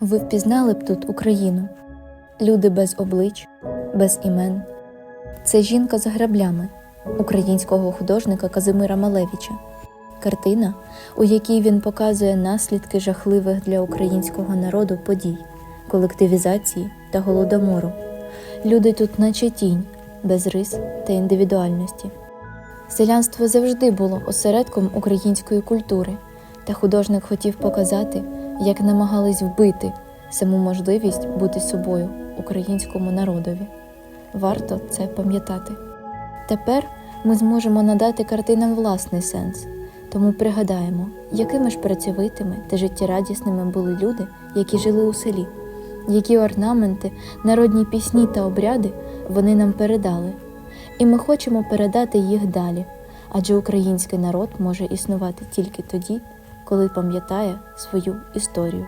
Ви впізнали б тут Україну, люди без облич, без імен. Це жінка з граблями українського художника Казимира Малевича. Картина, у якій він показує наслідки жахливих для українського народу подій, колективізації та голодомору. Люди тут, наче тінь, без рис та індивідуальності. Селянство завжди було осередком української культури, та художник хотів показати, як намагались вбити саму можливість бути собою українському народові. Варто це пам'ятати. Тепер ми зможемо надати картинам власний сенс, тому пригадаємо, якими ж працьовитими та життєрадісними були люди, які жили у селі, які орнаменти, народні пісні та обряди вони нам передали. І ми хочемо передати їх далі, адже український народ може існувати тільки тоді, коли пам'ятає свою історію.